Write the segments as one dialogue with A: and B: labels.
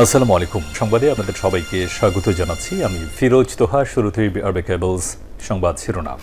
A: আসসালামু আলাইকুম। সংবাদে আপনাদের সবাইকে স্বাগত জানাচ্ছি। আমি ফিরোজ তোহা, শুরুতেই আরবে কেবলস সংবাদ শিরোনাম।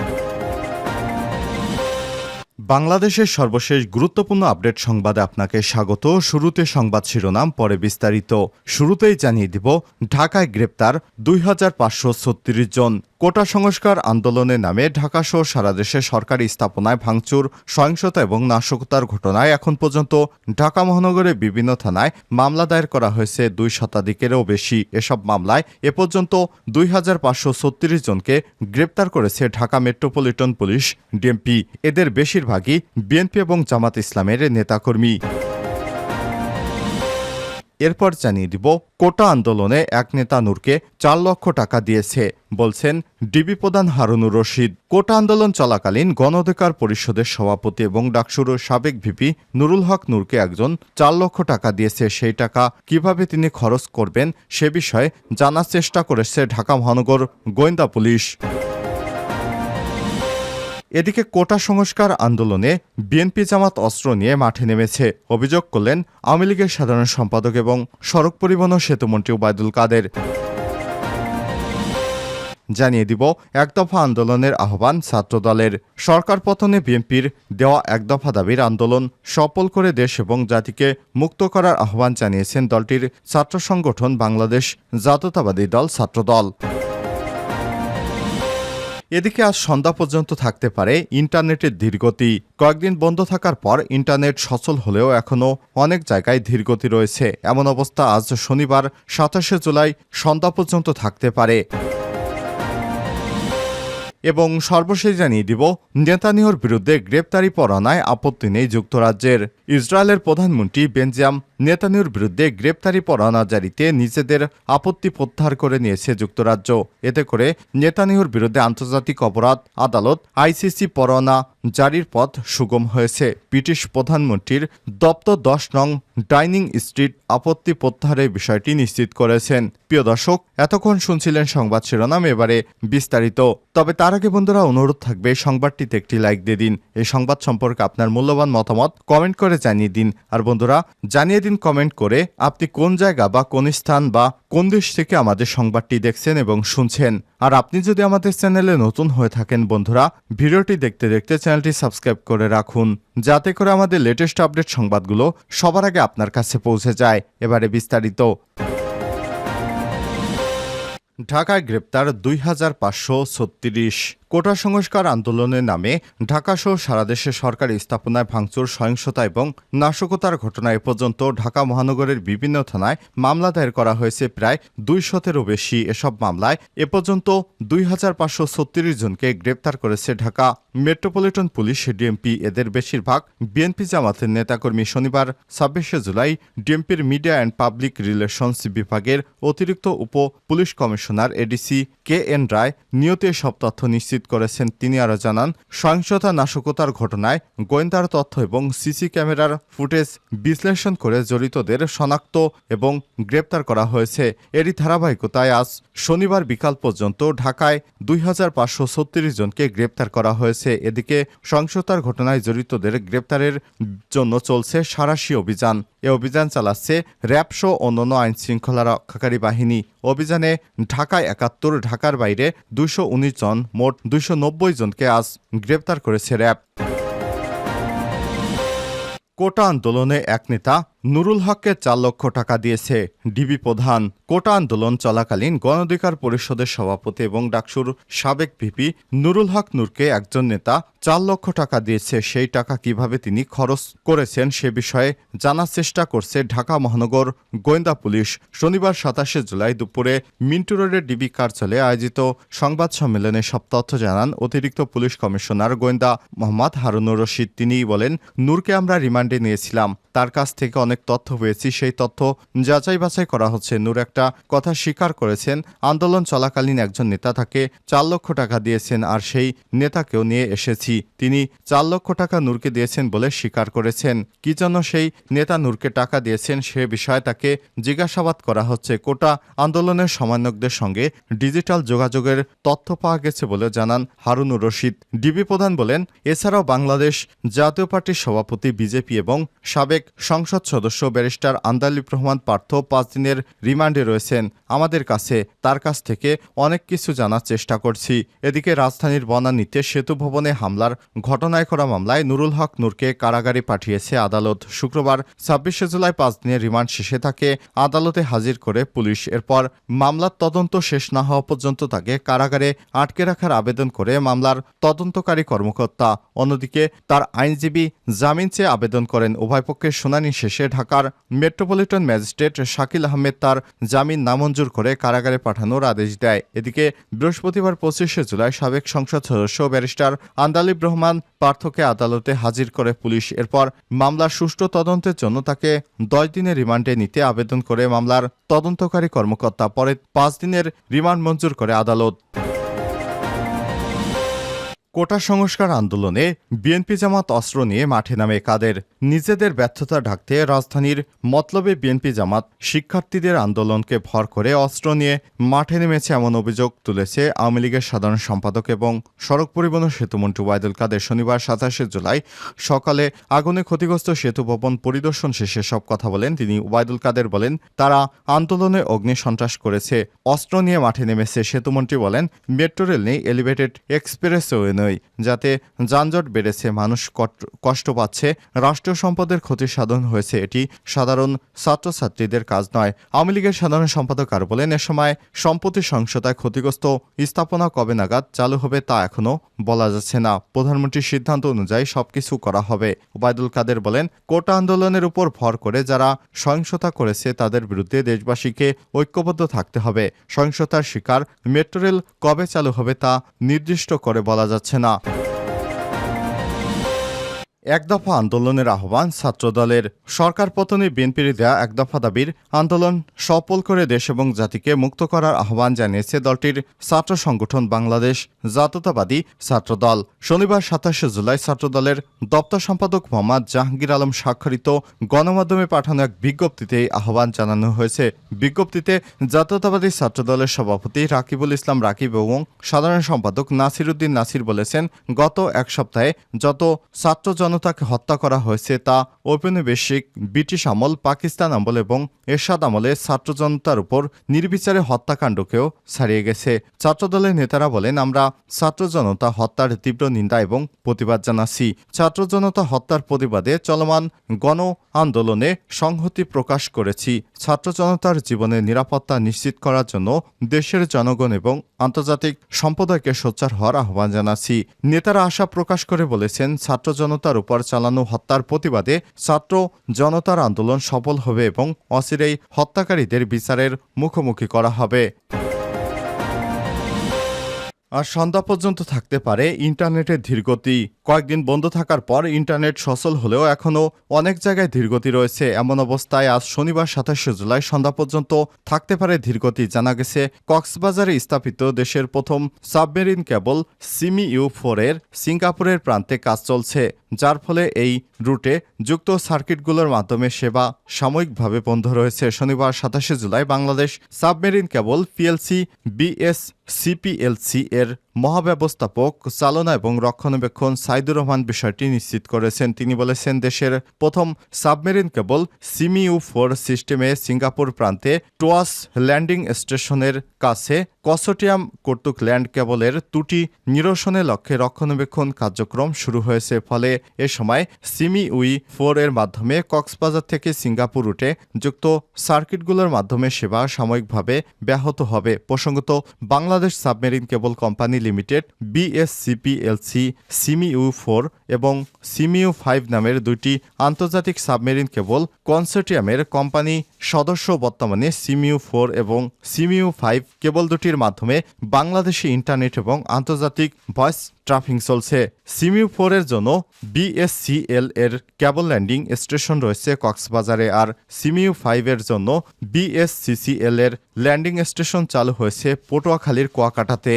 B: বাংলাদেশের সর্বশেষ গুরুত্বপূর্ণ আপডেট সংবাদে আপনাকে স্বাগত। শুরুতে সংবাদ শিরোনাম, পরে বিস্তারিত। শুরুতেই জানিয়ে দিব, ঢাকায় গ্রেপ্তার দুই হাজার পাঁচশো ছত্রিশ জন। কোটা সংস্কার আন্দোলনের নামে ঢাকাসহ সারা দেশে সরকারি স্থাপনায় ভাঙচুর, সহিংসতা এবং নাশকতার ঘটনায় এখন পর্যন্ত ঢাকা মহানগরের বিভিন্ন থানায় মামলা দায়ের করা হয়েছে দুই শতাধিকেরও বেশি। এসব মামলায় এ পর্যন্ত দুই হাজার পাঁচশো ছত্রিশ জনকে গ্রেপ্তার করেছে ঢাকা মেট্রোপলিটন পুলিশ ডিএমপি। এদের বেশিরভাগই বিএনপি এবং জামাত ইসলামের নেতাকর্মী। এরপর জানিয়ে দিব, কোটা আন্দোলনে এক নেতা নূরকে চার লক্ষ টাকা দিয়েছে, বলছেন ডিবি প্রধান হারুনুর রশিদ। কোটা আন্দোলন চলাকালীন গণ অধিকার পরিষদের সভাপতি এবং ডাকসুর সাবেক ভিপি নুরুল হক নূরকে একজন চার লক্ষ টাকা দিয়েছে। সেই টাকা কীভাবে তিনি খরচ করবেন সে বিষয়ে জানার চেষ্টা করেছে ঢাকা মহানগর গোয়েন্দা পুলিশ। এদিকে কোটা সংস্কার আন্দোলনে বিএনপি জামাত অস্ত্র নিয়ে মাঠে নেমেছে। অভিযোগ করলেন আওয়ামী লীগের সাধারণ সম্পাদক এবং সড়ক পরিবহন সেতুমন্ত্রী ওবায়দুল কাদের। জানিয়ে দিব একদফা আন্দোলনের আহ্বান ছাত্রদলের। সরকার পতনে বিএনপির দেওয়া একদফা দাবির আন্দোলন সফল করে দেশ এবং জাতিকে মুক্ত করার আহ্বান জানিয়েছেন দলটির ছাত্র সংগঠন বাংলাদেশ জাতীয়তাবাদী দল ছাত্রদল। এদিকে আজ সন্ধ্যা পর্যন্ত থাকতে পারে ইন্টারনেটের ধীরগতি। কয়েকদিন বন্ধ থাকার পর ইন্টারনেট সচল হলেও এখনও অনেক জায়গায় ধীরগতি রয়েছে। এমন অবস্থা আজ শনিবার, সাতাশে জুলাই সন্ধ্যা পর্যন্ত থাকতে পারে। এবং সর্বশেষ জানিয়ে দিব নেতানিয়র বিরুদ্ধে গ্রেপ্তারি পরোয়ানায় আপত্তি নেই যুক্তরাজ্যের। ইসরায়েলের প্রধানমন্ত্রী বেঞ্জাম নেতানিয়র বিরুদ্ধে গ্রেপ্তারি পরোয়ানা জারিতে নিজেদের আপত্তি প্রত্যাহার করে নিয়েছে যুক্তরাজ্য। এতে করে নেতানিয়র বিরুদ্ধে আন্তর্জাতিক অপরাধ, আদালত, আইসিসি পরোয়ানা জারির পথ সুগম হয়েছে। ব্রিটিশ প্রধানমন্ত্রীর দপ্তর দশ নং ডাইনিং স্ট্রিট আপত্তি প্রত্যাহারের বিষয়টি নিশ্চিত করেছেন। প্রিয় দর্শক, এতক্ষণ শুনছিলেন সংবাদ শিরোনাম, এবারে বিস্তারিত। তবে তার আগে বন্ধুরা, অনুরোধ থাকবে, সংবাদটিতে একটি লাইক দিয়ে দিন। এই সংবাদ সম্পর্কে আপনার মূল্যবান মতামত কমেন্ট করে জানিয়ে দিন। আর বন্ধুরা, জানিয়ে দিন কমেন্ট করে আপনি কোন জায়গা বা কোন স্থান বা কোন দেশ থেকে আমাদের সংবাদটি দেখছেন এবং শুনছেন। আর আপনি যদি আমাদের চ্যানেলে নতুন হয়ে থাকেন বন্ধুরা, ভিডিওটি দেখতে দেখতে চ্যানেলটি সাবস্ক্রাইব করে রাখুন। যাতে করে আমাদের লেটেস্ট আপডেট সংবাদগুলো সবার আগে আপনার কাছে পৌঁছে যায়। এবারে বিস্তারিত। ঢাকায় গ্রেপ্তার দুই হাজার পাঁচশো ছত্রিশ। কোটা সংস্কার আন্দোলনের নামে ঢাকাসহ সারা দেশে সরকারি স্থাপনায় ভাঙচুর, সহিংসতা এবং নাশকতার ঘটনা এ পর্যন্ত ঢাকা মহানগরের বিভিন্ন থানায় মামলা দায়ের করা হয়েছে প্রায় দুই শতেরও বেশি এসব মামলায়। এ পর্যন্ত দুই হাজার পাঁচশো ছত্রিশ জনকে গ্রেপ্তার করেছে ঢাকা মেট্রোপলিটন পুলিশ, ডিএমপি। এদের বেশিরভাগ বিএনপি জামাতের নেতাকর্মী। শনিবার ছাব্বিশে জুলাই ডিএমপির মিডিয়া অ্যান্ড পাবলিক রিলেশনস বিভাগের অতিরিক্ত উপ police commissioner ADC K N Roy নিয়ত সব তথ্য নিশ্চিত করেছেন তিনি আরও জানান, সহিংসতা, নাশকতার ঘটনায় গোয়েন্দার তথ্য এবং সিসি ক্যামেরার ফুটেজ বিশ্লেষণ করে জড়িতদের শনাক্ত এবং গ্রেপ্তার করা হয়েছে। এরই ধারাবাহিকতায় আজ শনিবার বিকাল পর্যন্ত ঢাকায় দুই হাজার পাঁচশো ছত্রিশ জনকে গ্রেপ্তার করা হয়েছে। এদিকে সহিংসতার ঘটনায় জড়িতদের গ্রেপ্তারের জন্য চলছে সারাশি অভিযান। এ অভিযান চালাচ্ছে র্যাবসহ অন্যান্য আইন শৃঙ্খলা রক্ষাকারী বাহিনী। অভিযানে ঢাকায় একাত্তর, ঢাকার বাইরে উনিশ জন, মোট নব্বই জনকে আজ গ্রেপ্তার করেছে র্যাব। কোটা আন্দোলনে এক নেতা নুরুল হককে চার লক্ষ টাকা দিয়েছে ডিবি প্রধান। কোটা আন্দোলন চলাকালীন গণঅধিকার পরিষদের সভাপতি এবং ডাকসুর সাবেক ভিপি নুরুল হক নূরকে একজন নেতা চার লক্ষ টাকা দিয়েছে, সেই টাকা কীভাবে তিনি খরচ করেছেন সে বিষয়ে জানার চেষ্টা করছে ঢাকা মহানগর গোয়েন্দা পুলিশ। শনিবার সাতাশে জুলাই দুপুরে মিন্টু রোডের ডিবি কার্যালয়ে আয়োজিত সংবাদ সম্মেলনে সব তথ্য জানান অতিরিক্ত পুলিশ কমিশনার গোয়েন্দা মোহাম্মদ হারুনুর রশিদ। তিনি বলেন, নূরকে আমরা রিমান্ডে নিয়েছিলাম। তার কাছ থেকে অনেক তথ্য পেয়েছি। সেই তথ্য যাচাই বাছাই করা হচ্ছে। নূর একটা কথা স্বীকার করেছেন, আন্দোলন চলাকালীন একজন নেতা তাকে চার লক্ষ টাকা দিয়েছেন আর সেই নেতাকেও নিয়ে এসেছি। তিনি চার লক্ষ টাকা নূরকে দিয়েছেন বলে স্বীকার করেছেন। কি জন্য সেই নেতা নূরকে টাকা দিয়েছেন সে বিষয়ে তাকে জিজ্ঞাসাবাদ করা হচ্ছে। কোটা আন্দোলনের সমন্বয়কদের সঙ্গে ডিজিটাল যোগাযোগের তথ্য পাওয়া গেছে বলে জানান হারুনুর রশিদ। ডিবি প্রধান বলেন, এছাড়াও বাংলাদেশ জাতীয় পার্টির সভাপতি, বিজেপি এবং সাবেক সংসদ সদস্য ব্যারিস্টার আন্দালিব রহমান পার্থ পাঁচ দিনের রিমান্ডে রয়েছেন। আমাদের কাছে তার কাছ থেকে অনেক কিছু জানার চেষ্টা করছি। এদিকে রাজধানীর বনানীতে সেতু ভবনে হামলার ঘটনায় করা মামলায় নুরুল হক নূরকে কারাগারে পাঠিয়েছে আদালত। শুক্রবার ছাব্বিশে জুলাই পাঁচ দিনের রিমান্ড শেষে তাকে আদালতে হাজির করে পুলিশ। এরপর মামলার তদন্ত শেষ না হওয়া পর্যন্ত তাকে কারাগারে আটকে রাখার আবেদন করে মামলার তদন্তকারী কর্মকর্তা। অন্যদিকে তার আইনজীবী জামিন চেয়ে আবেদন করেন। উভয় পক্ষের শুনানি শেষে ঢাকার মেট্রোপলিটন ম্যাজিস্ট্রেট শাকিল আহমেদ তার জামিন নামঞ্জুর করে কারাগারে পাঠানোর আদেশ দেয়। এদিকে বৃহস্পতিবার পঁচিশে জুলাই সাবেক সংসদ সদস্য ব্যারিস্টার আন্দালিব রহমান পার্থকে আদালতে হাজির করে পুলিশ। এরপর মামলার সুষ্ঠু তদন্তের জন্য তাকে দশ দিনের রিমান্ডে নিতে আবেদন করে মামলার তদন্তকারী কর্মকর্তা। পরে পাঁচ দিনের রিমান্ড মঞ্জুর করে আদালত। কোটা সংস্কার আন্দোলনে বিএনপি জামাত অস্ত্র নিয়ে মাঠে নামে কাদের নিজেদের ব্যর্থতা ঢাকতে রাজধানীর মতলবে বিএনপি জামাত শিক্ষার্থীদের আন্দোলনকে ভর করে অস্ত্র নিয়ে মাঠে নেমেছে এমন অভিযোগ তুলেছে আওয়ামী লীগের সাধারণ সম্পাদক এবং সড়ক পরিবহন সেতুমন্ত্রী ওয়াইদুল কাদের। শনিবার সাতাশে জুলাই সকালে আগুনে ক্ষতিগ্রস্ত সেতু ভবন পরিদর্শন শেষে সব কথা বলেন তিনি। ওবায়দুল কাদের বলেন, তারা আন্দোলনে অগ্নি সন্ত্রাস করেছে, অস্ত্র নিয়ে মাঠে নেমেছে সেতুমন্ত্রী বলেন, মেট্রো রেল নেই, এলিভেটেড এক্সপ্রেসওয়ে নয়। যাতে যানজট বেড়েছে, মানুষ কষ্ট পাচ্ছে, রাষ্ট্রীয় সম্পদের ক্ষতি সাধন হয়েছে। এটি সাধারণ ছাত্রছাত্রীদের কাজ নয়। আওয়ামী লীগের সাধারণ সম্পাদক আর বলেন, এ সময় সম্পত্তি সংশোধায় ক্ষতিগ্রস্ত স্থাপনা কবে নাগাদ চালু হবে তা এখনও বলা যাচ্ছে না। প্রধানমন্ত্রীর সিদ্ধান্ত অনুযায়ী সবকিছু করা হবে। ওবায়দুল কাদের বলেন, কোটা আন্দোলনের উপর ভর করে যারা সহিংসতা করেছে, তাদের বিরুদ্ধে দেশবাসীকে ঐক্যবদ্ধ থাকতে হবে। সহিংসতার শিকার মেট্রো রেল কবে চালু হবে তা নির্দিষ্ট করে বলা যাচ্ছে না এক দফা আন্দোলনের আহ্বান ছাত্রদলের সরকার পতনে বিএনপির দেয়া এক দফা দাবির আন্দোলন সফল করে দেশ এবং জাতিকে মুক্ত করার আহ্বান জানিয়েছে দলটির ছাত্র সংগঠন বাংলাদেশ জাতীয়তাবাদী ছাত্রদল। শনিবার সাতাশে জুলাই ছাত্রদলের দপ্তর সম্পাদক মোহাম্মদ জাহাঙ্গীর আলম স্বাক্ষরিত গণমাধ্যমে পাঠানো এক বিজ্ঞপ্তিতে এই আহ্বান জানানো হয়েছে। বিজ্ঞপ্তিতে জাতীয়তাবাদী ছাত্রদলের সভাপতি রাকিবুল ইসলাম রাকিব এবং সাধারণ সম্পাদক নাসির উদ্দিন নাসির বলেছেন, গত এক সপ্তাহে যত ছাত্র জনতাকে হত্যা করা হয়েছে তা ঔপনিবেশিক ব্রিটিশ আমল, পাকিস্তান আমল এবং এরশাদ আমলে ছাত্র জনতার উপর নির্বিচারে হত্যাকাণ্ডকেও ছাড়িয়ে গেছে। ছাত্রদলের নেতারা বলেন, আমরা ছাত্র জনতা হত্যার তীব্র নিন্দা এবং প্রতিবাদ জানাচ্ছি। ছাত্র জনতা হত্যার প্রতিবাদে চলমান গণ আন্দোলনে সংহতি প্রকাশ করেছি। ছাত্র জনতার জীবনের নিরাপত্তা নিশ্চিত করার জন্য দেশের জনগণ এবং আন্তর্জাতিক সম্প্রদায়কে সোচ্চার হওয়ার আহ্বান জানাচ্ছি। নেতারা আশা প্রকাশ করে বলেছেন, ছাত্র জনতার উপর চালানো হত্যার প্রতিবাদে ছাত্র জনতার আন্দোলন সফল হবে এবং অচিরেই হত্যাকারীদের বিচারের মুখোমুখি করা হবে। আর সন্ধ্যা পর্যন্ত থাকতে পারে ইন্টারনেটের ধীরগতি। কয়েকদিন বন্ধ থাকার পর ইন্টারনেট সচল হলেও এখনও অনেক জায়গায় ধীরগতি রয়েছে। এমন অবস্থায় আজ শনিবার সাতাশে জুলাই সন্ধ্যা পর্যন্ত থাকতে পারে ধীরগতি। জানা গেছে, কক্সবাজারে স্থাপিত দেশের প্রথম সাবমেরিন কেবল সিমি ইউ ফোরের সিঙ্গাপুরের প্রান্তে কাজ চলছে। যার ফলে এই রুটে যুক্ত সার্কিটগুলোর মাধ্যমে সেবা সাময়িকভাবে বন্ধ রয়েছে। শনিবার সাতাশে July Bangladesh submarine cable PLC, BS, CPLC এর মহাব্যবস্থাপক, চালনা এবং রক্ষণাবেক্ষণ সাইদুর রহমান বিষয়টি নিশ্চিত করেছেন। তিনি বলেছেন, দেশের প্রথম সাবমেরিন কেবল সিমিউ ফোর সিস্টেমে সিঙ্গাপুর প্রান্তে টোয়াস ল্যান্ডিং স্টেশনের কাছে কসোটিয়াম কর্তৃক ল্যান্ড কেবলের ত্রুটি নিরসনের লক্ষ্যে রক্ষণাবেক্ষণ কার্যক্রম শুরু হয়েছে। ফলে এ সময় সিমি উই ফোর এর মাধ্যমে কক্সবাজার থেকে সিঙ্গাপুর রুটে যুক্ত সার্কিটগুলোর মাধ্যমে সেবা সাময়িকভাবে ব্যাহত হবে। প্রসঙ্গত, Bangladesh submarine cable company limited BSCPLC সিমিউ four এবং সিমিউ ফাইভ নামের দুইটি আন্তর্জাতিক সাবমেরিন কেবল কনসোর্টিয়ামের কোম্পানি সদস্য বর্তমানে সিমিউ ফোর এবং সিমিউ ফাইভ কেবল দুটির মাধ্যমে বাংলাদেশি ইন্টারনেট এবং আন্তর্জাতিক ভয়েস ট্রাফিং চলছে। সিমিউ ফোর এর জন্য বিএসসিএল এর কেবল ল্যান্ডিং স্টেশন রয়েছে কক্সবাজারে আর সিমিউ ফাইভ এর জন্য বিএসসিসিএল এর ল্যান্ডিং স্টেশন চালু হয়েছে পটুয়াখালীর কুয়াকাটাতে।